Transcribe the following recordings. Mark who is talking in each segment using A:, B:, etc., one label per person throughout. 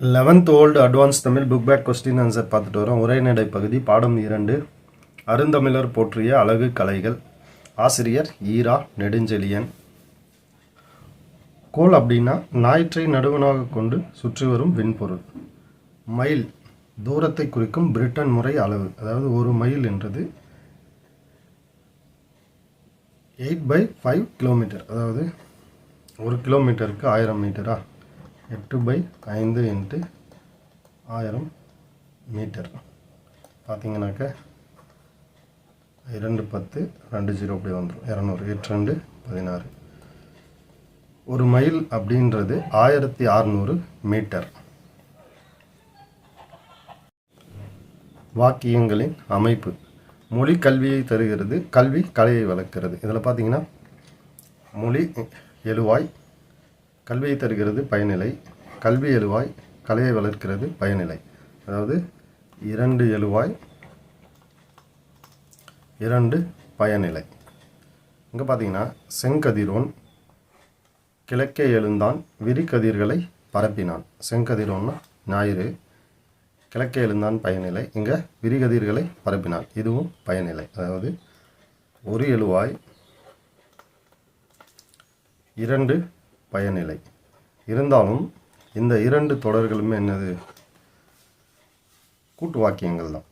A: Eleventh old advance Tamil book back question answer பார்த்துட்டு வரோம். உரைநடை பகுதி பாடம் இரண்டு. அருந்தமிழர் போற்றிய அழகு கலைகள். ஆசிரியர் ஈரா நெடுஞ்செழியன். கோல் அப்படின்னா ஞாயிற்றை நடுவனாக கொண்டு சுற்றி வரும் விண்பொருள். மைல் தூரத்தை குறிக்கும் பிரிட்டன் முறை அளவு. அதாவது ஒரு மைல் என்றது எயிட் பை ஃபைவ் கிலோமீட்டர் அதாவது ஒரு கிலோமீட்டருக்கு ஆயிரம் மீட்டரா எட்டு பை ஐந்து இன்ட்டு ஆயிரம் மீட்டர். பார்த்தீங்கன்னாக்கா இரண்டு பத்து ரெண்டு ஜீரோ அப்படி வந்துடும் இரநூறு எட்டு ரெண்டு பதினாறு. ஒரு மைல் அப்படின்றது ஆயிரத்தி அறநூறு மீட்டர். வாக்கியங்களின் அமைப்பு. மொழி கல்வியை தருகிறது கல்வி கலையை வளர்க்கிறது. இதில் பார்த்தீங்கன்னா மொழி எழுவாய் கல்வியை தருகிறது பயனிலை. கல்வி எழுவாய் கலையை வளர்க்கிறது பயனிலை. அதாவது இரண்டு எழுவாய் இரண்டு பயனிலை. இங்கே பார்த்தீங்கன்னா செங்கதிரோன் கிழக்கே எழுந்தான் விரிகதிர்களை பரப்பினான். செங்கதிரோன்னா ஞாயிறு கிழக்கே எழுந்தான் பயனிலை. இங்கே விரிகதிர்களை பரப்பினான். இதுவும் பயனிலை. அதாவது ஒரு எழுவாய் இரண்டு பயனிலை. இருந்தாலும் இந்த இரண்டு தொடர்களுமே என்னது? கூட்டு வாக்கியங்கள் தான்.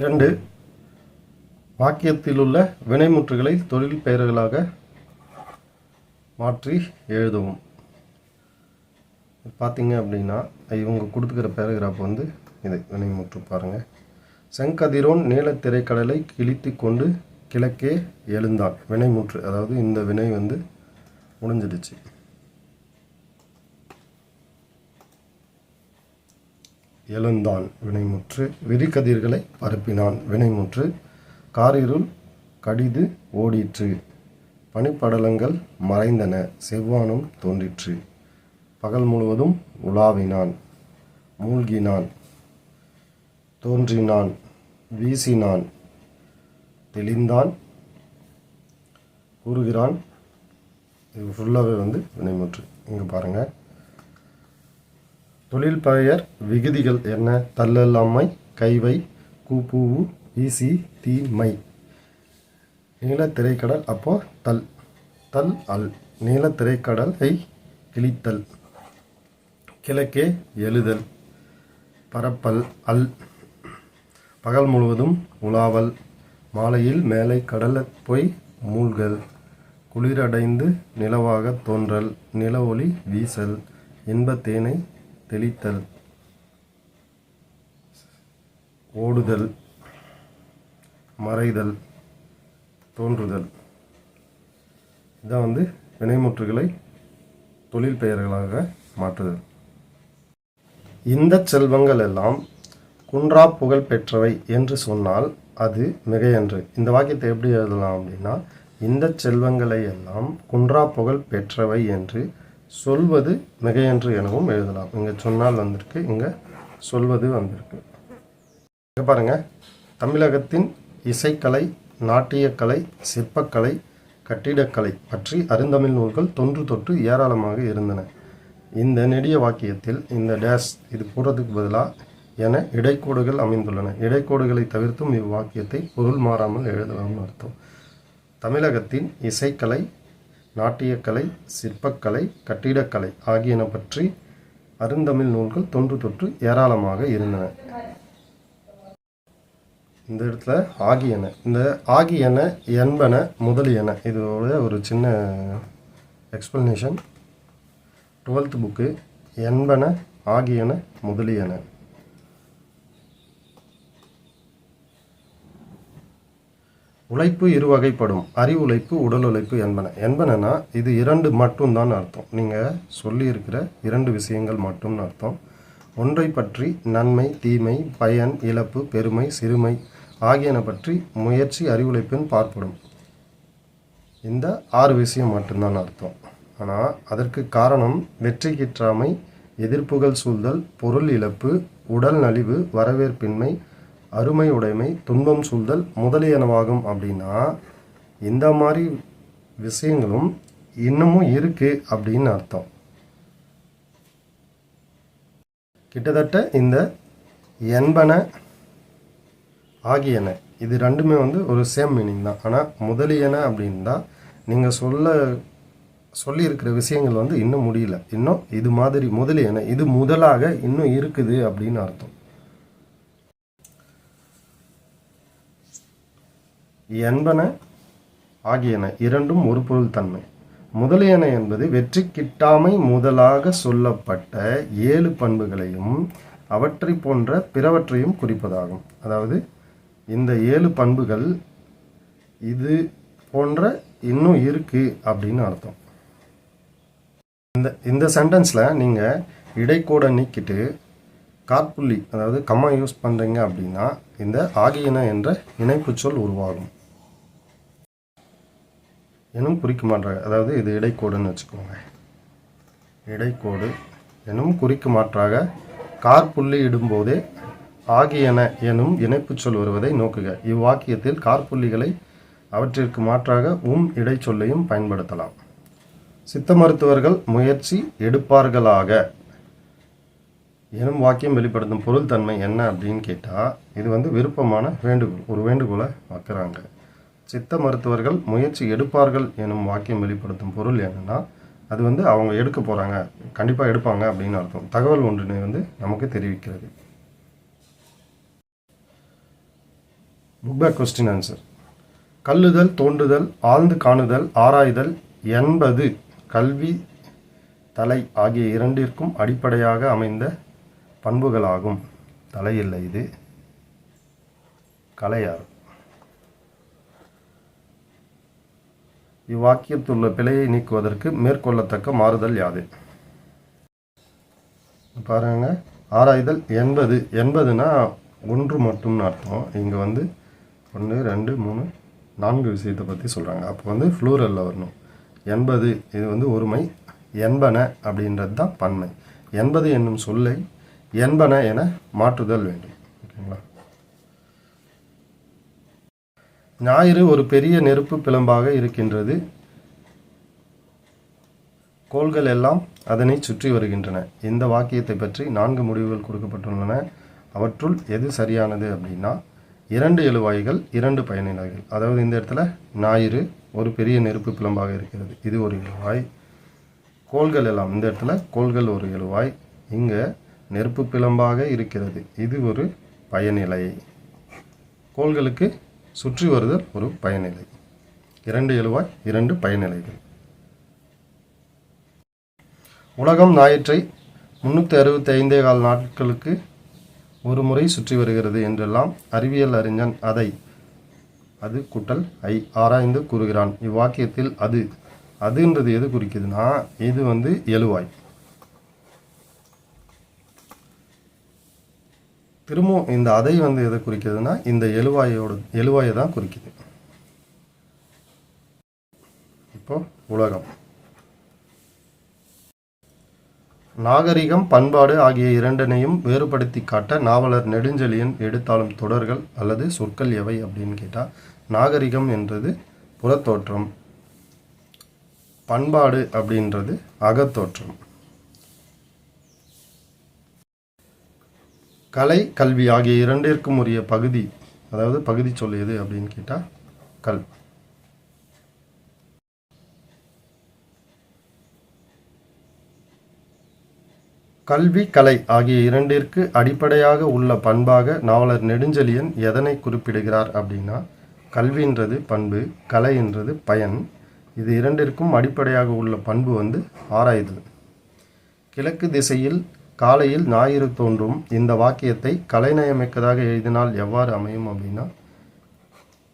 A: இரண்டு வாக்கியத்திலுள்ள வினைமுற்றுகளை தொழில் பெயர்களாக மாற்றி எழுதவும். பார்த்தீங்க அப்படின்னா இவங்க கொடுத்துக்கிற பேராகிராஃப் வந்து இது வினைமுற்று பாருங்கள் செங்கதிரோன் நீலத்திரைக்கடலை கிழித்து கொண்டு கிழக்கே எழுந்தான் வினைமுற்று அதாவது இந்த வினை வந்து முடிஞ்சிடுச்சு. எழுந்தான் வினைமுற்று விரிகதிர்களை பரப்பினான் வினைமுற்று காரிருள் கடிது ஓடிற்று. பனிப்படலங்கள் மறைந்தன செவ்வானம் தோன்றிற்று. பகல் முழுவதும் உலாவினான் மூழ்கினான் தோன்றினான் வீசினான். தெளிந்தான் கூறுகிறான். இது ஃபுல்லாகவே வந்து வினைமுற்று இங்கே பாருங்கள் தொழில் பெயர் விகுதிகள் என்ன? தள்ளல்லாமை கைவை கூப்பூவு ஈசி தீ மை நீல திரைக்கடல் அப்போ தல். தல் அல். நீல திரைக்கடலை கிழித்தல். கிழக்கே எழுதல். பரப்பல் அல். பகல் முழுவதும் உலாவல். மாலையில் மேலே கடல போய் மூழ்கல் குளிரடைந்து நிலவாக தோன்றல் நில ஒளி வீசல் இன்பத்தேனை தெளித்தல் ஓடுதல் மறைதல் தோன்றுதல். இதான் வந்து வினைமுற்றுகளை தொழில் பெயர்களாக மாற்றுதல். இந்த செல்வங்கள் எல்லாம் குன்றா புகழ் பெற்றவை என்று சொன்னால் அது மிகையன்று. இந்த வாக்கியத்தை எப்படி எழுதலாம் அப்படின்னா இந்த செல்வங்களை எல்லாம் குன்றா புகழ் பெற்றவை என்று சொல்வது மிகையன்று எனவும் எழுதலாம். இங்கே சொன்னால் வந்திருக்கு இங்கே சொல்வது வந்திருக்கு. இங்கே பாருங்கள் தமிழகத்தின் இசைக்கலை நாட்டியக்கலை சிற்பக்கலை கட்டிடக்கலை பற்றி அருந்தமிழ் நூல்கள் தொன்று தொட்டு ஏராளமாக இருந்தன. இந்த நெடிய வாக்கியத்தில் இந்த டேஸ் இது போடுறதுக்கு பதிலாக என இடைக்கோடுகள் அமைந்துள்ளன. இடைக்கோடுகளை தவிர்த்தும் இவ்வாக்கியத்தை பொருள் மாறாமல் எழுதலாம்னு அர்த்தம். தமிழகத்தின் இசைக்கலை நாட்டியக்கலை சிற்பக்கலை கட்டிடக்கலை ஆகியன பற்றி அருந்தமிழ் நூல்கள் தொன்று தொற்று ஏராளமாக இருந்தன. இந்த இடத்துல ஆகியன இந்த ஆகியன என்பன முதலியன. இதோட ஒரு சின்ன எக்ஸ்பிளனேஷன் டுவெல்த் புக்கு என்பன ஆகியன முதலியன. உழைப்பு இரு வகைப்படும். அறிவு உழைப்பு உடல் உழைப்பு என்பன. என்பனனா இது இரண்டு மட்டும்தான் அர்த்தம். நீங்கள் சொல்லியிருக்கிற இரண்டு விஷயங்கள் மட்டும்னு அர்த்தம். ஒன்றை பற்றி நன்மை தீமை பயன் இழப்பு பெருமை சிறுமை ஆகியன பற்றி முயற்சி அறிவுழைப்பின் பார்ப்படும். இந்த ஆறு விஷயம் மட்டும்தான் அர்த்தம். ஆனால் அதற்கு காரணம் வெற்றி கிற்றாமை எதிர்ப்புகள் சூழ்தல் பொருள் இழப்பு உடல் நலிவு வரவேற்பின்மை அருமை உடைமை துன்பம் சூழ்தல் முதலியனவாகும் அப்படின்னா இந்த மாதிரி விஷயங்களும் இன்னமும் இருக்குது அப்படின்னு அர்த்தம். கிட்டத்தட்ட இந்த என்பன ஆகியன இது ரெண்டுமே வந்து ஒரு சேம் மீனிங் தான். ஆனால் முதலியன அப்படின்னா நீங்கள் சொல்ல சொல்லியிருக்கிற விஷயங்கள் வந்து இன்னும் முடியல. இன்னும் இது மாதிரி முதலியன இது முதலாக இன்னும் இருக்குது அப்படின்னு அர்த்தம். என்பன ஆகியன இரண்டும் ஒரு பொருள் தன்மை. முதலியன என்பது வெற்றி கிட்டாமை முதலாக சொல்லப்பட்ட ஏழு பண்புகளையும் அவற்றை போன்ற பிறவற்றையும் குறிப்பதாகும். அதாவது இந்த ஏழு பண்புகள் இது போன்ற இன்னும் இருக்கு அப்படின்னு அர்த்தம். இந்த இந்த சென்டென்ஸில் நீங்கள் இடைக்கூட நீக்கிட்டு காற்புள்ளி அதாவது கம்மா யூஸ் பண்ணுறீங்க அப்படின்னா இந்த ஆகியன என்ற இணைப்புச் சொல் உருவாகும். எனும் குறிக்க மாற்றாக அதாவது இது இடைக்கோடுன்னு வச்சுக்கோங்க. இடைக்கோடு எனும் குறிக்க மாற்றாக காற்புள்ளி இடும்போதே ஆகியன எனும் இணைப்பு சொல் வருவதை நோக்குக. இவ்வாக்கியத்தில் கார்புள்ளிகளை அவற்றிற்கு மாற்றாக உம் இடைச்சொல்லையும் பயன்படுத்தலாம். சித்த மருத்துவர்கள் முயற்சி எடுப்பார்களாக. எனும் வாக்கியம் வெளிப்படுத்தும் பொருள் தன்மை என்ன அப்படின்னு கேட்டால் இது வந்து விருப்பமான வேண்டுகோள் ஒரு வேண்டுகோளை வைக்கிறாங்க. சித்த மருத்துவர்கள் முயற்சி எடுப்பார்கள் எனும் வாக்கியம் வெளிப்படுத்தும் பொருள் என்னன்னா அது வந்து அவங்க எடுக்க போகிறாங்க கண்டிப்பாக எடுப்பாங்க அப்படின்னு அர்த்தம். தகவல் ஒன்றினை வந்து நமக்கு தெரிவிக்கிறது. புக் பேக் கொஸ்டின் ஆன்சர் கல்லுதல் தோண்டுதல் ஆழ்ந்து காணுதல் ஆராய்தல் என்பது கல்வி தலை ஆகிய இரண்டிற்கும் அடிப்படையாக அமைந்த பண்புகளாகும். தலை இல்லை இது இவ்வாக்கியத்துள்ள பிழையை நீக்குவதற்கு மேற்கொள்ளத்தக்க மாறுதல் யாது? பாருங்க. ஆராய்தல் எண்பது எண்பதுனா ஒன்று மட்டும்னு அர்த்தம். இங்கே வந்து ஒன்று ரெண்டு மூணு நான்கு விஷயத்தை பற்றி சொல்கிறாங்க அப்போ வந்து ஃப்ளூரலில் வரணும். எண்பது இது வந்து ஒருமை என்பன அப்படின்றது தான் பன்மை. எண்பது என்னும் சொல்லை என்பன என மாற்றுதல் வேண்டும். ஓகேங்களா? ஞாயிறு ஒரு பெரிய நெருப்பு பிளம்பாக இருக்கின்றது. கோள்கள் எல்லாம் அதனை சுற்றி வருகின்றன. இந்த வாக்கியத்தை பற்றி நான்கு முடிவுகள் கொடுக்கப்பட்டுள்ளன. அவற்றுள் எது சரியானது அப்படின்னா இரண்டு எழுவாய்கள் இரண்டு பயனிலைகள் அதாவது இந்த இடத்துல ஞாயிறு ஒரு பெரிய நெருப்பு பிளம்பாக இருக்கிறது. இது ஒரு எழுவாய். கோள்கள் எல்லாம் இந்த இடத்துல கோள்கள் ஒரு எழுவாய். இங்கே நெருப்பு பிளம்பாக இருக்கிறது. இது ஒரு பயனிலை. கோள்களுக்கு சுற்றி வருதல் ஒரு பயனிலை. இரண்டு எழுவாய் இரண்டு பயனிலைகள். உலகம் ஞாயிற்றை முன்னூற்றி அறுபத்தி ஐந்தே கால் நாட்களுக்கு ஒரு முறை சுற்றி வருகிறது என்றெல்லாம் அறிவியல் அறிஞன் அதை அது குட்டல் ஐ ஆராய்ந்து கூறுகிறான். இவ்வாக்கியத்தில் அது அதுன்றது எது குறிக்குதுன்னா இது வந்து எழுவாய். திரும்பவும் இந்த அதை வந்து எதை குறிக்குதுன்னா இந்த எழுவாயோட எழுவாயை தான் குறிக்குது. இப்போ உலகம். நாகரிகம் பண்பாடு ஆகிய இரண்டனையும் வேறுபடுத்தி காட்ட நாவலர் நெடுஞ்செழியன் எடுத்தாளும் தொடர்கள் அல்லது சொற்கள் எவை அப்படின்னு கேட்டால் நாகரிகம் என்றது புறத்தோற்றம் பண்பாடு அப்படின்றது அகத்தோற்றம். கலை கல்வி ஆகிய இரண்டிற்கும் உரிய பகுதி அதாவது பகுதி சொல் எது அப்படின்னு கேட்டால் கல். கல்வி கலை ஆகிய இரண்டிற்கு அடிப்படையாக உள்ள பண்பாக நாவலர் நெடுஞ்செழியன் எதனை குறிப்பிடுகிறார் அப்படின்னா கல்வின்றது பண்பு கலை என்றது பயன். இது இரண்டிற்கும் அடிப்படையாக உள்ள பண்பு வந்து ஆராய்தல். கிழக்கு திசையில் காலையில் ஞாயிறு தோன்றும் இந்த வாக்கியத்தை கலைநயமிக்கதாக எழுதினால் எவ்வாறு அமையும் அப்படின்னா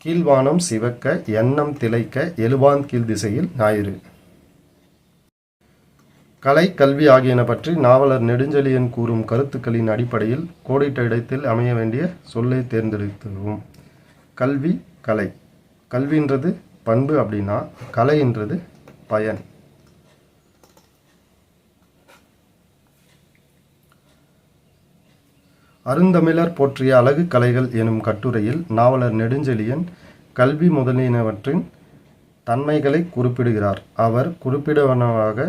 A: கீழ்வானம் சிவக்க எண்ணம் திளைக்க எழுவான் கீழ் திசையில் ஞாயிறு. கலை கல்வி ஆகியன பற்றி நாவலர் நெடுஞ்செழியன் கூறும் கருத்துக்களின் அடிப்படையில் கோடிட்ட இடத்தில் அமைய வேண்டிய சொல்லை தேர்ந்தெடுத்துவோம் கல்வி கலை. கல்வின்றது பண்பு அப்படின்னா கலைன்றது பயன். அருந்தமிழர் போற்றிய அழகு கலைகள் எனும் கட்டுரையில் நாவலர் நெடுஞ்செழியன் கல்வி முதலியனவற்றின் தன்மைகளை குறிப்பிடுகிறார். அவர் குறிப்பிடவனவாக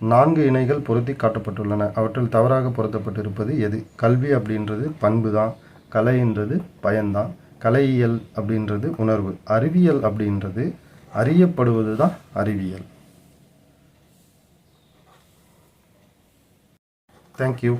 A: நான்கு இணைகள் பொருத்தி காட்டப்பட்டுள்ளன. அவற்றில் தவறாக பொருத்தப்பட்டிருப்பது எது? கல்வி அப்படின்றது பண்பு தான் கலைன்றது பயன்தான். கலையியல் அப்படின்றது உணர்வு. அறிவியல் அப்படின்றது அறியப்படுவது தான் அறிவியல் தேங்க்யூ